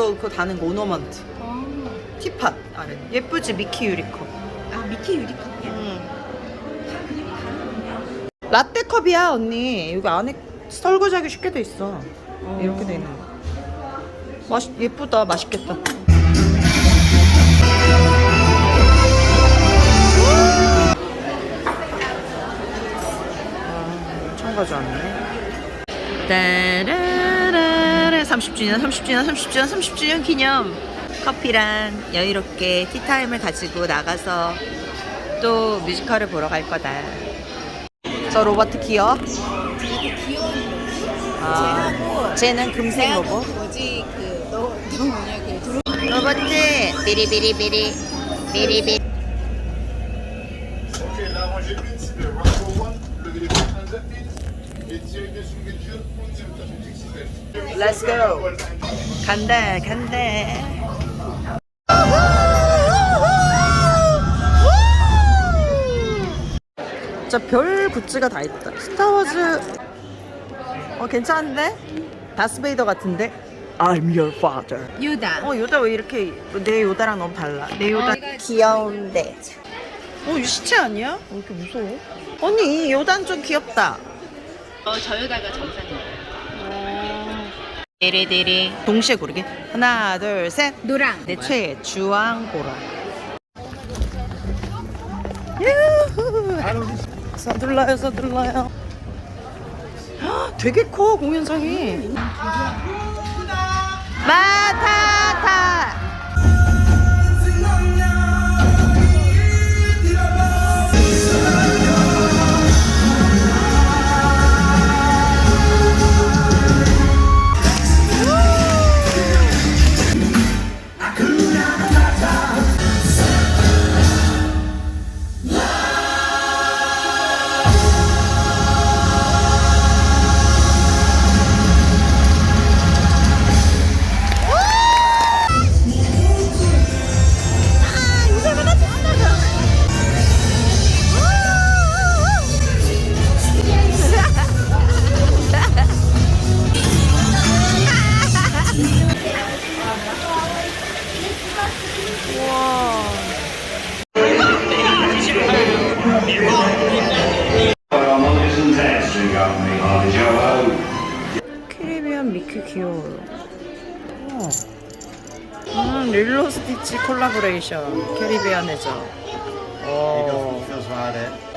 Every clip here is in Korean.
이거 그거 다는 거 오너먼트. 아, 티팟 아래. 예쁘지 미키 유리컵. 아 밑에 유리컵이야? 응. 라떼 컵이야 언니. 여기 안에 설거지하기 쉽게 돼 있어. 이렇게 돼 있는 거. 맛 예쁘다. 맛있겠다. 아, 엄청 가져왔네. 따라라라 30주년, 30주년, 30주년, 30주년 기념 커피랑 여유롭게 티타임을 가지고 나가서 또 뮤지컬을 보러 갈 거다. 저 로버트 기어. 아, 쟤는 금색 로봇. 그 뭐지 그너 너 뭐냐 그 로버트 비리비리비리 비리비. Ok, Let's go. 간다 간다. 진짜 별 굿즈가 다 있다. 스타워즈 어 괜찮은데? 다스베이더 같은데? I'm your father. 유다 어 요다 왜 이렇게 내 요다랑 너무 달라? 내 요다 귀여운데. 어 유시체 아니야? 왜 이렇게 무서워? 언니 이 요단 좀 귀엽다. 어저 유다가 정상이야 데레데레 동시에 고르게 하나 둘 셋. 노랑 내 최애 주황 보라. 유후. 서둘러요 서둘러요. 헉, 되게 커 공연장이. 마타타. 귀여워요. 음, 릴로 스티치 콜라보레이션 캐리비안 해적. 어.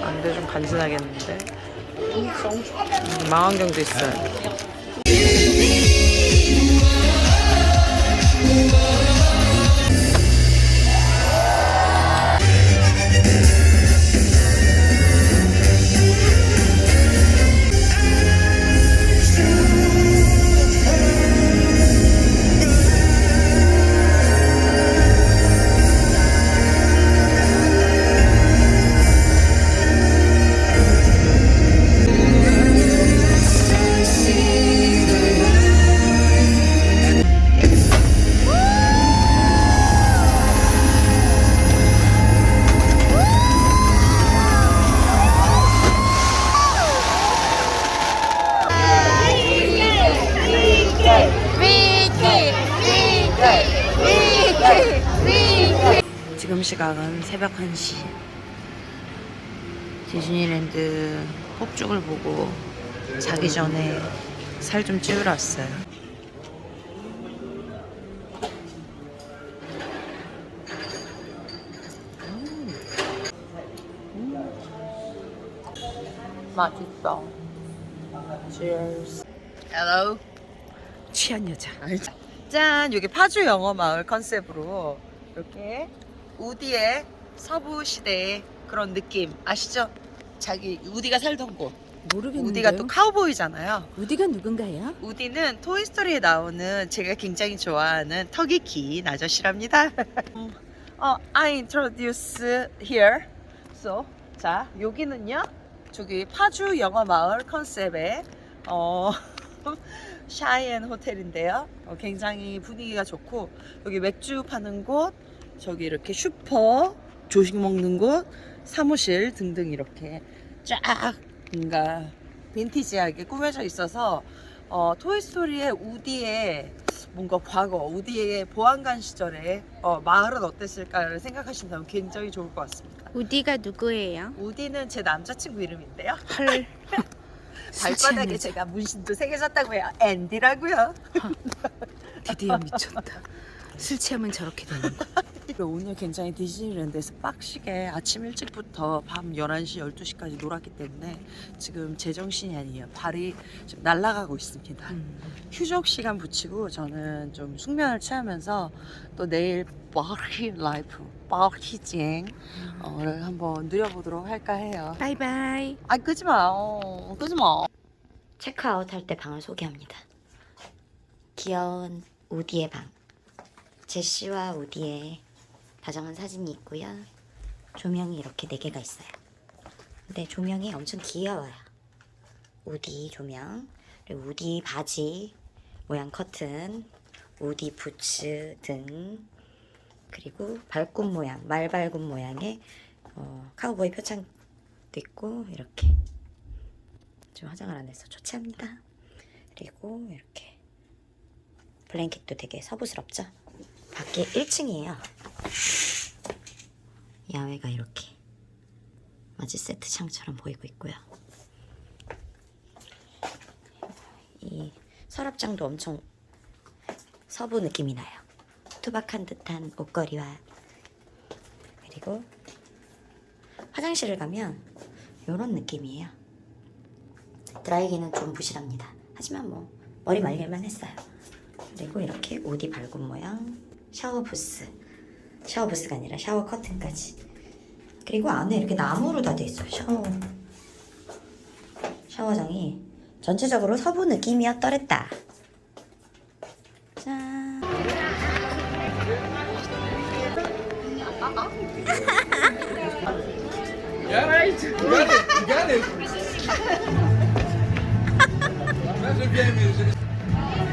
안 돼 좀 간지나겠는데. 음, 망원경도 있어요. 지금 시각은 새벽 1시. 디즈니랜드 폭죽을 보고 자기 전에 살 좀 찌우러 왔어요. 맛있어. Cheers. Hello. 취한 여자. 짠! 여기 파주 영어 마을 컨셉으로 이렇게 우디의 서부 시대의 그런 느낌 아시죠? 자기 우디가 살던 곳. 모르겠는데 우디가 또 카우보이잖아요. 우디가 누군가요? 우디는 토이스토리에 나오는 제가 굉장히 좋아하는 턱이 긴 아저씨랍니다. 어, I introduce here. So, 자, 여기는요. 저기 파주 영어 마을 컨셉의 어, 샤이앤 호텔인데요. 어, 굉장히 분위기가 좋고 여기 맥주 파는 곳, 저기 이렇게 슈퍼, 조식 먹는 곳, 사무실 등등 이렇게 쫙 뭔가 빈티지하게 꾸며져 있어서 어, 토이스토리의 우디의 뭔가 과거 우디의 보안관 시절에 어, 마을은 어땠을까를 생각하신다면 굉장히 좋을 것 같습니다. 우디가 누구예요? 우디는 제 남자친구 이름인데요. 헐. 발바닥에 제가 문신도 새겨졌다고 해요. 앤디라고요. 드디어 미쳤다. 술 취하면 저렇게 되는 거. 오늘 굉장히 디즈니랜드에서 빡시게 아침 일찍부터 밤 11시, 12시까지 놀았기 때문에 지금 제정신이 아니에요. 발이 지금 날아가고 있습니다. 음. 휴족 시간 붙이고 저는 좀 숙면을 취하면서 또 내일 파티 라이프, 파티쟁 를 한번 누려보도록 할까 해요. 바이바이. 아 끄지 마, 어, 끄지 마. 체크아웃 할 때 방을 소개합니다. 귀여운 우디의 방. 제시와 우디의 다정한 사진이 있고요. 조명이 이렇게 4개가 있어요. 근데 조명이 엄청 귀여워요. 우디 조명, 우디 바지, 모양 커튼, 우디 부츠 등, 그리고 발굽 모양, 말 발굽 모양의 어, 카우보이 표창도 있고 이렇게 좀 화장을 안 해서 초췌합니다. 그리고 이렇게 블랭켓도 되게 서부스럽죠? 밖에 1층이에요. 야외가 이렇게 마치 세트 창처럼 보이고 있고요. 이 서랍장도 엄청 서부 느낌이 나요. 투박한 듯한 옷걸이와 그리고 화장실을 가면 이런 느낌이에요. 드라이기는 좀 부실합니다. 하지만 뭐 머리 말릴만 했어요. 그리고 이렇게 우디 발굽 모양 샤워 부스 샤워 부스가 아니라 샤워 커튼까지 그리고 안에 이렇게 나무로 다 돼 있어요. 샤워 샤워장이 전체적으로 서부 느낌이었더랬다. 짠.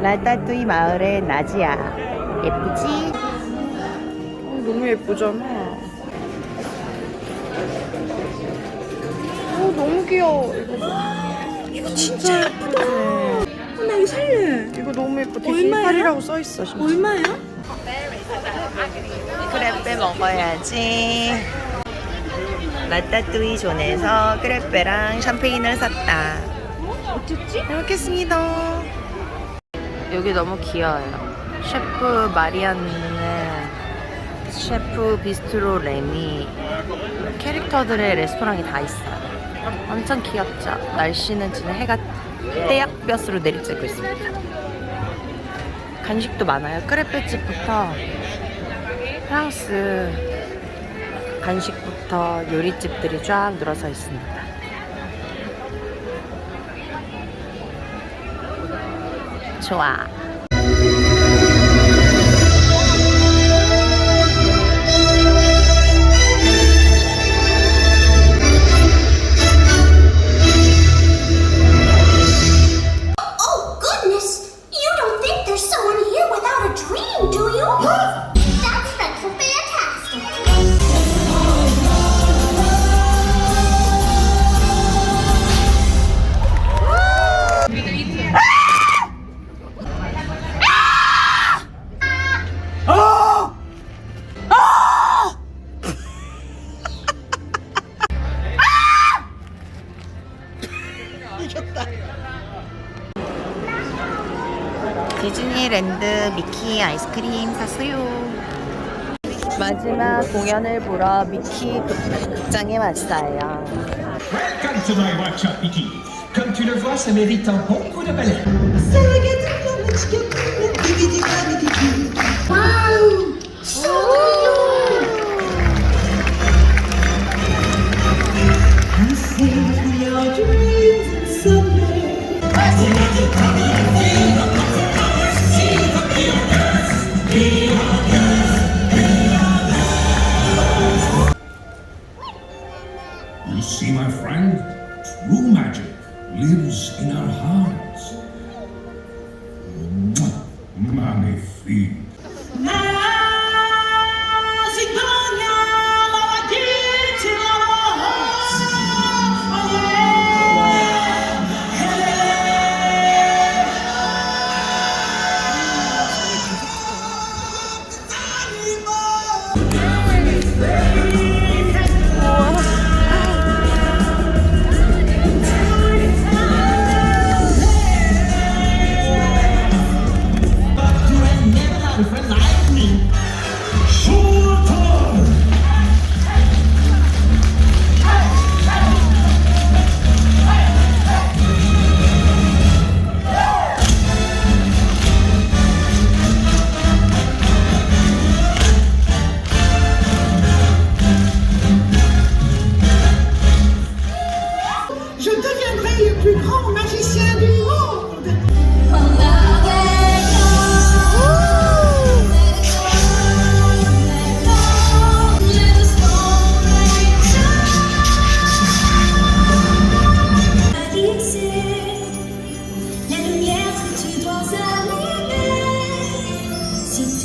라따뚜이 마을의 나지야. 예쁘지? 너무 예쁘잖아. 오, 너무 귀여워. 이거 진짜 예쁘다. 나 이거 살래. 이거 너무 예뻐. 얼마야? 디즈니팔이라고 써있어. 심지어. 얼마야? 크레페 먹어야지. 라따뚜이 존에서 크레페랑 샴페인을 샀다. 어쨌지? 잘 먹겠습니다. 여기 너무 귀여워요. 셰프 마리안는 셰프 비스트로 레미 캐릭터들의 레스토랑이 다 있어요. 엄청 귀엽죠? 날씨는 지금 해가 떼약볕으로 내리쬐고 있습니다. 간식도 많아요. 크레페집부터 프랑스 간식부터 요리집들이 쫙 늘어서 있습니다. 좋아. 미키 아이스크림 샀어요. 마지막 공연을 보러 미키 극- 극장에 왔어요. Welcome to my workshop, Mickey. Comme tu le vois, ça mérite un bon coup de balai. You